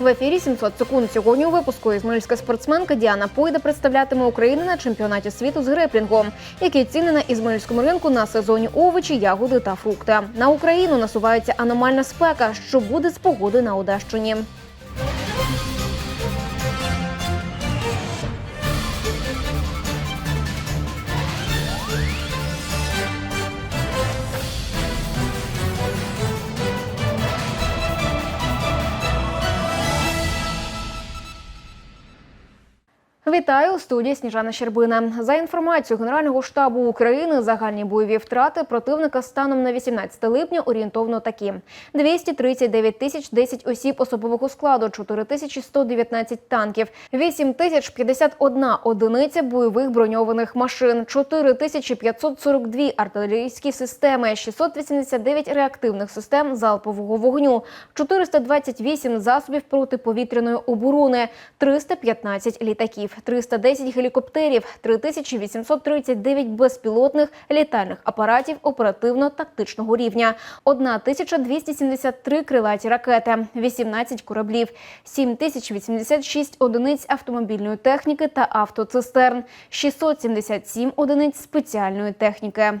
В ефірі 700 секунд. Сьогодні у випуску ізмаїльська спортсменка Діана Пойда представлятиме Україну на чемпіонаті світу з греплінгом, Які ціни на ізмаїльському ринку на сезоні овочі, ягоди та фрукти. На Україну насувається аномальна спека. Що буде з погоди на Одещині? Вітаю у студії Сніжана Щербина. За інформацією Генерального штабу України, загальні бойові втрати противника станом на 18 липня орієнтовно такі: 239 тисяч 10 осіб особового складу, 4 тисячі 119 танків, 8 тисяч 51 одиниця бойових броньованих машин, 4 тисячі 542 артилерійські системи, 689 реактивних систем залпового вогню, 428 засобів протиповітряної оборони, 315 літаків, 310 гелікоптерів, 3839 безпілотних літальних апаратів оперативно-тактичного рівня, 1273 крилаті ракети, 18 кораблів, 7086 одиниць автомобільної техніки та автоцистерн, 677 одиниць спеціальної техніки.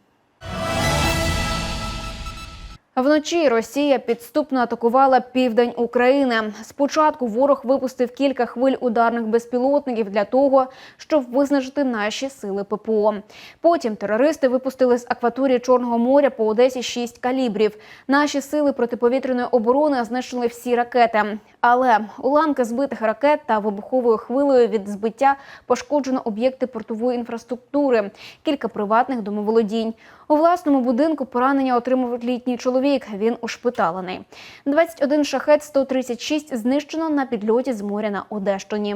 Вночі Росія підступно атакувала південь України. Спочатку ворог випустив кілька хвиль ударних безпілотників для того, щоб визначити наші сили ППО. Потім терористи випустили з акваторії Чорного моря по Одесі шість калібрів. Наші сили протиповітряної оборони знищили всі ракети. Але уламки збитих ракет та вибуховою хвилею від збиття пошкоджено об'єкти портової інфраструктури, кілька приватних домоволодінь. У власному будинку поранення отримав літній чоловік. Він ушпиталений. 21 шахет 136 знищено на підльоті з моря на Одещині.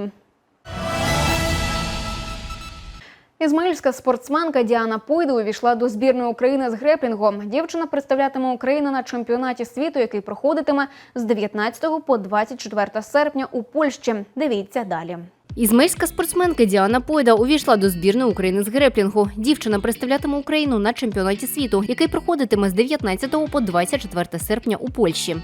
Ізмаїльська спортсменка Діана Пойда увійшла до збірної України з греплінгу. Дівчина представлятиме Україну на чемпіонаті світу, який проходитиме з 19 по 24 серпня у Польщі. Дивіться далі. Ізмельська спортсменка Діана Пойда увійшла до збірної України з греплінгу. Дівчина представлятиме Україну на чемпіонаті світу, який проходитиме з 19 по 24 серпня у Польщі.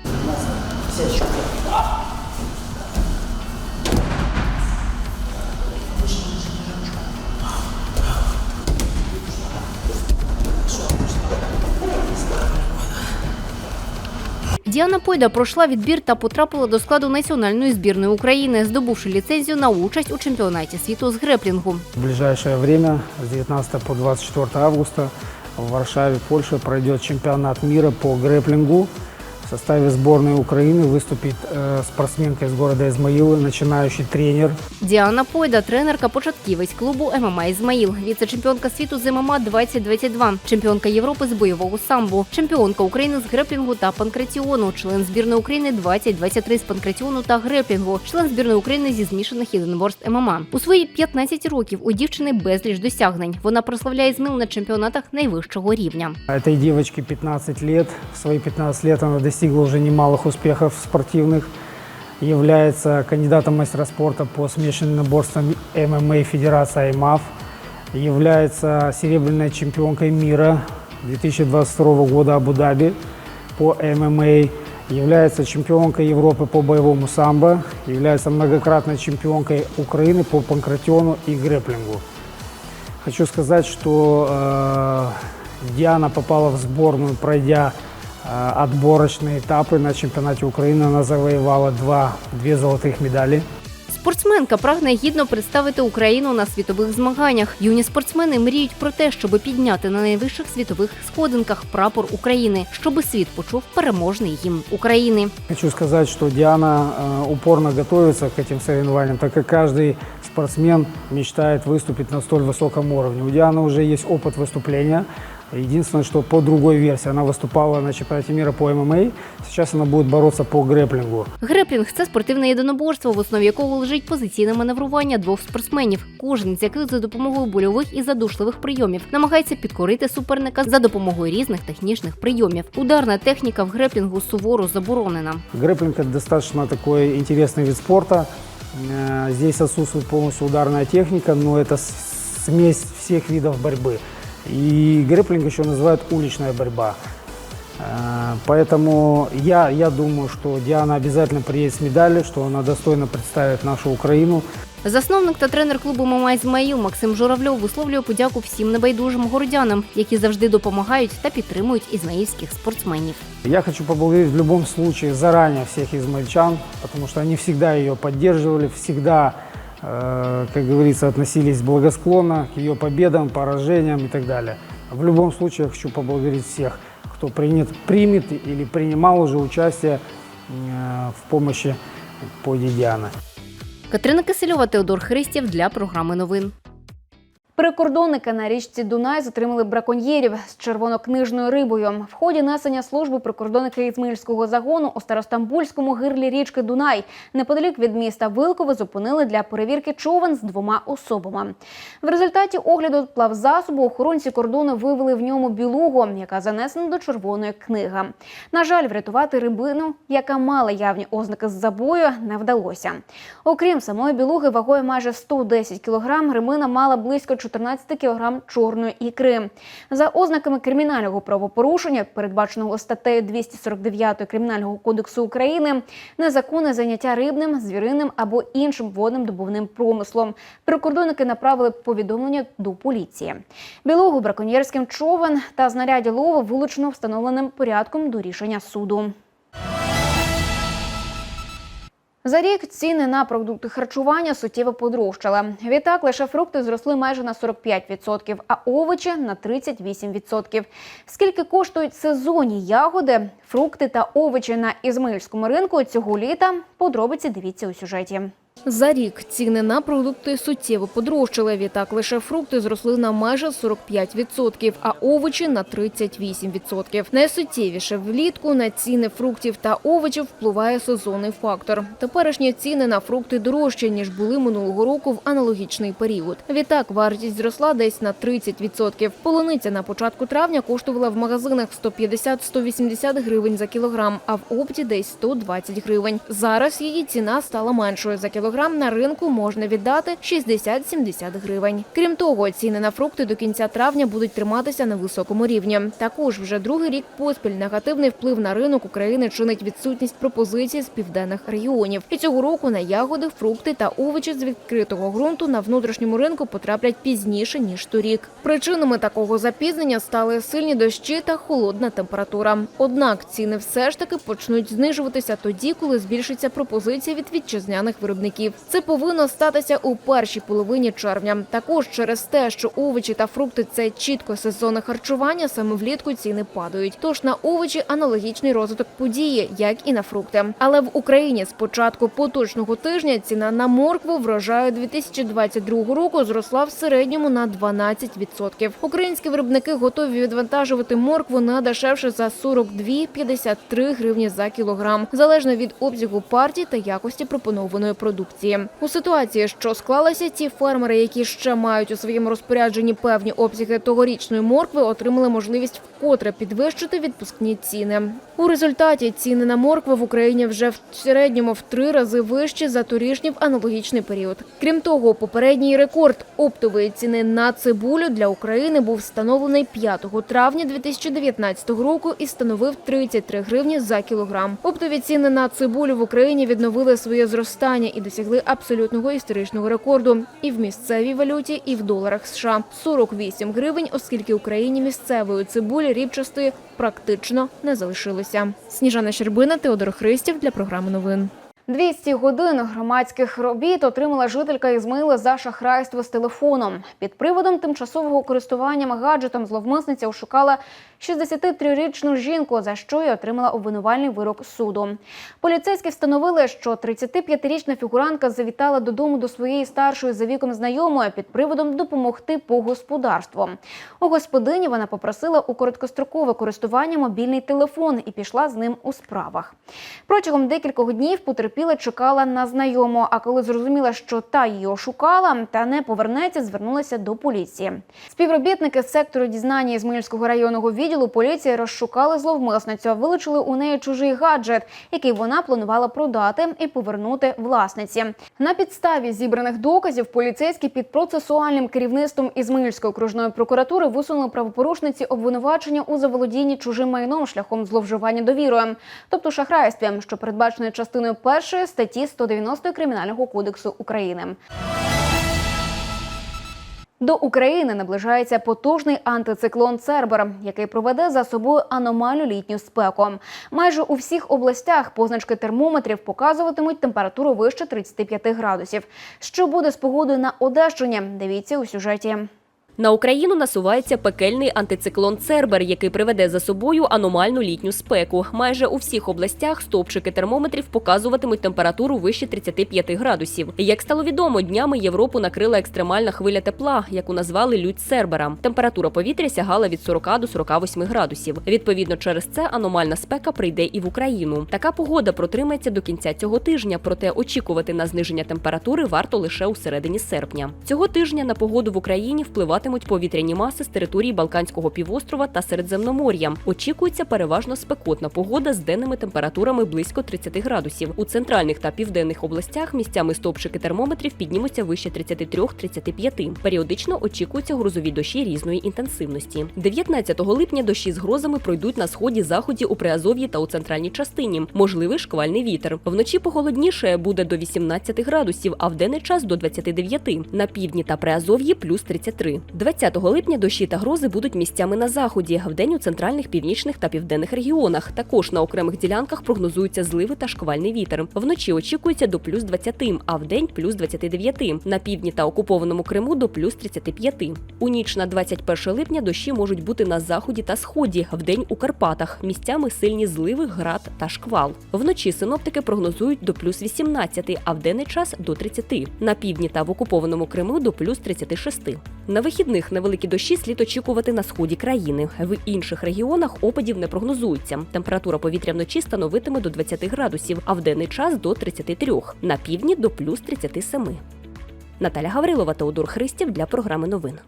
Діана Пойда пройшла відбір та потрапила до складу національної збірної України, здобувши ліцензію на участь у чемпіонаті світу з греплінгу. В ближайшее время, з 19 по 24 августа, в Варшаві, Польща, пройде чемпіонат мира по грэплингу. В составе сборной Украины выступит э, спортсменка из города Измаила, начинающий тренер. Діана Пойда, тренерка початківець клубу ММА Ізмаїл, віце-чемпіонка світу з ММА 2022, чемпіонка Європи з бойового самбо, чемпіонка України з греплінгу та панкратіону, член збірної України 2023 з панкратіону та греплінгу, член збірної України зі змішаних єдиноборств ММА. У свої 15 років у дівчини безліч досягнень. Вона прославляє Ізмаїл на чемпіонатах найвищого рівня. Этой девочке 15 лет. В свои 15 лет она достигла уже немалых успехов спортивных. Является кандидатом мастера спорта по смешанным наборствам ММА Федерации АйМАФ. Является серебряной чемпионкой мира 2022 года Абу-Даби по ММА. Является чемпионкой Европы по боевому самбо. Является многократной чемпионкой Украины по панкратиону и грэплингу. Хочу сказать, что э, Диана попала в сборную, пройдя э, отборочные этапы на чемпионате Украины. Она завоевала два, две золотых медали. Спортсменка прагне гідно представити Україну на світових змаганнях. Юні спортсмени мріють про те, щоб підняти на найвищих світових сходинках прапор України, щоб світ почув переможний гімн України. Хочу сказать, что Диана э, упорно готовится к этим соревнованиям, так как каждый спортсмен мечтает выступить на столь высоком уровне. У Дианы уже есть опыт выступления. Единственное, что по другой версии. Она выступала на чемпионате мира по ММА. Сейчас она будет бороться по грэплингу. Греплінг це спортивне єдиноборство, в основі якого лежить позиційне маневрування двох спортсменів, кожен з яких за допомогою больових і задушливих прийомів намагається підкорити суперника за допомогою різних технічних прийомів. Ударна техніка в греплінгу суворо заборонена. Грэплинг – это достаточно такой интересный вид спорта. Э, Здесь отсутствует полностью ударная техника, но это с- смесь всех видов борьбы. И грэплинг еще называют уличная борьба. Э, Поэтому я, я думаю, что Диана обязательно приедет с медалью, что она достойно представит нашу Украину. Засновник та тренер клубу «Мама Ізмаїл» Максим Журавльов висловлює подяку всім небайдужим городянам, які завжди допомагають та підтримують ізмаїльських спортсменів. Я хочу поблагодарить в любом случае заранее всех измальчан, потому что они всегда ее поддерживали, всегда, э, как говорится, относились благосклонно к ее победам, поражениям и так далее. В любом случае я хочу поблагодарить всех, кто принят, примет или принимал уже участие э, в помощи по Дидиана. Катерина Кисельова, Теодор Христів для програми новин. Прикордонники на річці Дунай затримали браконьєрів з червонокнижною рибою. В ході несення служби прикордонники Ізмаїльського загону у старостамбульському гирлі річки Дунай неподалік від міста Вилкове зупинили для перевірки човен з двома особами. В результаті огляду плавзасобу охоронці кордону вивели в ньому білугу, яка занесена до червоної книги. На жаль, врятувати рибину, яка мала явні ознаки з забою, не вдалося. Окрім самої білуги, вагою майже 110 кг, рибина мала близько 14 кг чорної ікри. За ознаками кримінального правопорушення, передбаченого статтею 249 Кримінального кодексу України, незаконне заняття рибним, звіриним або іншим водним добувним промислом. Прикордонники направили повідомлення до поліції. Білугу браконьєрським човен та знаряді лову вилучено встановленим порядком до рішення суду. За рік ціни на продукти харчування суттєво подорожчали. Відтак лише фрукти зросли майже на 45%, а овочі на 38%. Скільки коштують сезонні ягоди, фрукти та овочі на ізмаїльському ринку цього літа? Подробиці дивіться у сюжеті. За рік ціни на продукти суттєво подорожчали. Відтак лише фрукти зросли на майже 45%, а овочі на 38%. Найсуттєвіше влітку на ціни фруктів та овочів впливає сезонний фактор. Теперішні ціни на фрукти дорожчі, ніж були минулого року в аналогічний період. Відтак вартість зросла десь на 30%. Полуниця на початку травня коштувала в магазинах 150-180 гривень за кілограм, а в опті десь 120 гривень. Зараз її ціна стала меншою. За кілограм на ринку можна віддати 60-70 гривень. Крім того, ціни на фрукти до кінця травня будуть триматися на високому рівні. Також вже другий рік поспіль негативний вплив на ринок України чинить відсутність пропозицій з південних регіонів. І цього року на ягоди, фрукти та овочі з відкритого ґрунту на внутрішньому ринку потраплять пізніше ніж торік. Причинами такого запізнення стали сильні дощі та холодна температура. Однак ціни все ж таки почнуть знижуватися тоді, коли збільшиться пропозиція від вітчизняних виробників. Це повинно статися у першій половині червня. Також через те, що овочі та фрукти це чітко сезонне харчування, саме влітку ціни падають. Тож на овочі аналогічний розвиток події, як і на фрукти. Але в Україні з початку поточного тижня ціна на моркву врожаю 2022 року зросла в середньому на 12%. Українські виробники готові відвантажувати моркву не дешевше за 42-53 гривні за кілограм, залежно від обсягу партій та якості пропонованої продукції. У ситуації, що склалася, ті фермери, які ще мають у своєму розпорядженні певні обсяги тогорічної моркви, отримали можливість вкотре підвищити відпускні ціни. У результаті ціни на моркву в Україні вже в середньому в три рази вищі за торішній в аналогічний період. Крім того, попередній рекорд оптової ціни на цибулю для України був встановлений 5 травня 2019 року і становив 33 гривні за кілограм. Оптові ціни на цибулю в Україні відновили своє зростання і досягли абсолютного історичного рекорду і в місцевій валюті, і в доларах США 48 гривень, оскільки Україні місцевої цибулі рібчастої практично не залишилося. Сніжана Щербина, Теодор Христів для програми новин. 200 годин громадських робіт отримала жителька Ізмаїла за шахрайство з телефоном. Під приводом тимчасового користування гаджетом зловмисниця ошукала 63-річну жінку, за що й отримала обвинувальний вирок суду. Поліцейські встановили, що 35-річна фігурантка завітала додому до своєї старшої за віком знайомої під приводом допомогти по господарству. У господині вона попросила у короткострокове користування мобільний телефон і пішла з ним у справах. Протягом декількох днів потерпіла чекала на знайому. А коли зрозуміла, що та її ошукала та не повернеться, звернулася до поліції. Співробітники сектору дізнання Ізмаїльського районного відділу поліції розшукали зловмисницю, вилучили у неї чужий гаджет, який вона планувала продати і повернути власниці. На підставі зібраних доказів поліцейські під процесуальним керівництвом Ізмаїльської окружної прокуратури висунули правопорушниці обвинувачення у заволодінні чужим майном шляхом зловживання довірою, тобто шахрайстві, що передбачено частиною першої статті 190 Кримінального кодексу України. До України наближається потужний антициклон Цербер, який проведе за собою аномальну літню спеку. Майже у всіх областях позначки термометрів показуватимуть температуру вище 35 градусів. Що буде з погодою на Одещині? Дивіться у сюжеті. На Україну насувається пекельний антициклон Цербер, який приведе за собою аномальну літню спеку. Майже у всіх областях стовпчики термометрів показуватимуть температуру вище 35 градусів. Як стало відомо, днями Європу накрила екстремальна хвиля тепла, яку назвали лють Цербера. Температура повітря сягала від 40 до 48 градусів. Відповідно, через це аномальна спека прийде і в Україну. Така погода протримається до кінця цього тижня, проте очікувати на зниження температури варто лише у середині серпня. Цього тижня на погоду в Україні впливатимуть повітряні маси з території Балканського півострова та Середземномор'я. Очікується переважно спекотна погода з денними температурами близько 30 градусів. У центральних та південних областях місцями стовпчики термометрів піднімуться вище 33-35. Періодично очікуються грозові дощі різної інтенсивності. 19 липня дощі з грозами пройдуть на сході заході у Приазов'ї та у центральній частині. Можливий шквальний вітер. Вночі похолодніше буде до 18 градусів, а в денний час до 29. На півдні та Приазов'ї плюс 33. 20 липня дощі та грози будуть місцями на заході, вдень у центральних, північних та південних регіонах. Також на окремих ділянках прогнозуються зливи та шквальний вітер. Вночі очікується до плюс 20, а вдень плюс 29. На півдні та окупованому Криму до плюс 35. У ніч на 21 липня дощі можуть бути на заході та сході, вдень у Карпатах. Місцями сильні зливи, град та шквал. Вночі синоптики прогнозують до плюс 18, а в денний час до 30. На півдні та в окупованому Криму до плюс 36. На вихідних невеликі дощі слід очікувати на сході країни. В інших регіонах опадів не прогнозується. Температура повітря вночі становитиме до 20 градусів, а в денний час до 33. На півдні до плюс 37. Наталя Гаврилова, Теодор Христів для програми новин.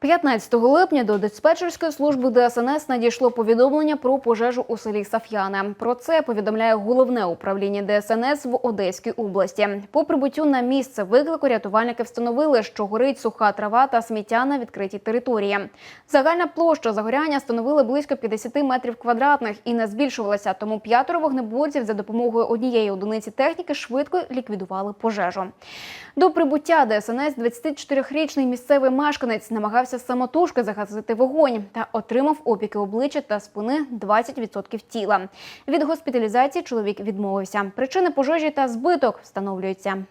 15 липня до диспетчерської служби ДСНС надійшло повідомлення про пожежу у селі Саф'яне. Про це повідомляє головне управління ДСНС в Одеській області. По прибуттю на місце виклику рятувальники встановили, що горить суха трава та сміття на відкритій території. Загальна площа загоряння становила близько 50 метрів квадратних і не збільшувалася. Тому п'ятеро вогнеборців за допомогою однієї одиниці техніки швидко ліквідували пожежу. До прибуття ДСНС 24-річний місцевий мешканець намагався самотужки загасити вогонь та отримав опіки обличчя та спини 20% тіла. Від госпіталізації чоловік відмовився. Причини пожежі та збиток встановлюються.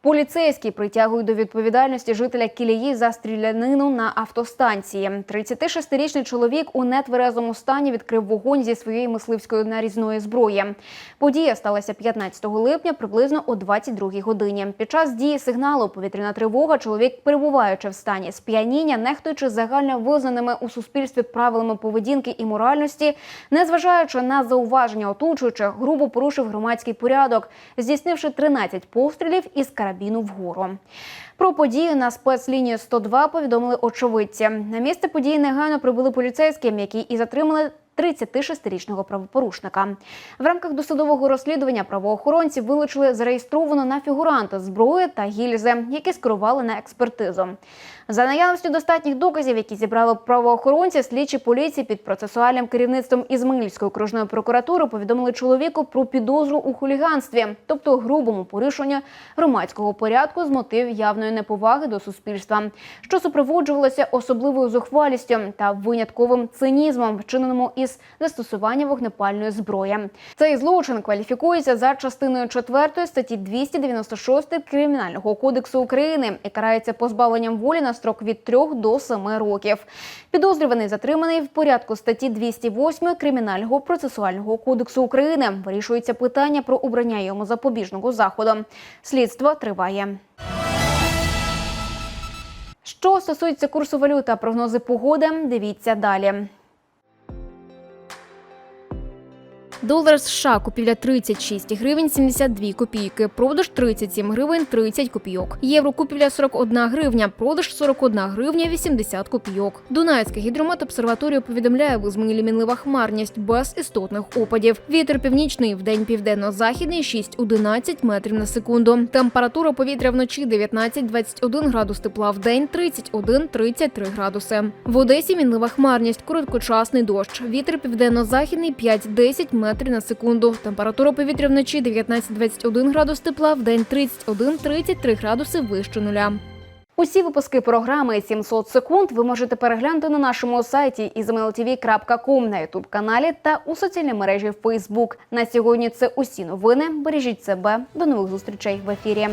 Поліцейські притягують до відповідальності жителя Кілії за стрілянину на автостанції. 36-річний чоловік у нетверезому стані відкрив вогонь зі своєї мисливської нарізної зброї. Подія сталася 15 липня приблизно о 22 годині. Під час дії сигналу повітряна тривога чоловік, перебуваючи в стані сп'яніння, нехтуючи загально визнаними у суспільстві правилами поведінки і моральності, незважаючи на зауваження оточуючих, грубо порушив громадський порядок, здійснивши 13 пострілів із карабіну вгору. Про подію на спецлінію 102 повідомили очевидці. На місце події негайно прибули поліцейські, які і затримали 36-річного правопорушника. В рамках досудового розслідування правоохоронці вилучили зареєстровано на фігуранта зброю та гільзи, які скерували на експертизу. За наявністю достатніх доказів, які зібрали правоохоронці, слідчі поліції під процесуальним керівництвом Ізмаїльської окружної прокуратури повідомили чоловіку про підозру у хуліганстві, тобто грубому порушенню громадського порядку з мотив явної неповаги до суспільства, що супроводжувалося особливою зухвалістю та винятковим цинізмом, вчиненому із застосування вогнепальної зброї. Цей злочин кваліфікується за частиною 4 статті 296 Кримінального кодексу України і карається позбавленням волі на строк від 3 до 7 років. Підозрюваний затриманий в порядку статті 208 Кримінального процесуального кодексу України. Вирішується питання про обрання йому запобіжного заходу. Слідство триває. Що стосується курсу валют та прогнози погоди, дивіться далі. Долар США купівля 36 гривень 72 копійки, продаж 37 гривень 30 копійок. Євро купівля 41 гривня, продаж 41 гривня 80 копійок. Дунайська гідрометобсерваторія повідомляє в Ізмаїлі мінлива хмарність без істотних опадів. Вітер північний в день південно-західний 6-11 метрів на секунду. Температура повітря вночі 19-21 градус тепла, в день 31-33 градуси. В Одесі мінлива хмарність, короткочасний дощ. Вітер південно-західний 5-10 метрів на секунду. Температура повітря вночі 19-21 градус тепла, в день 31-33 градуси вище нуля. Усі випуски програми «700 секунд ви можете переглянути на нашому сайті izmailtv.com, на ютуб каналі та у соціальній мережі Facebook. На сьогодні це усі новини. Бережіть себе. До нових зустрічей в ефірі.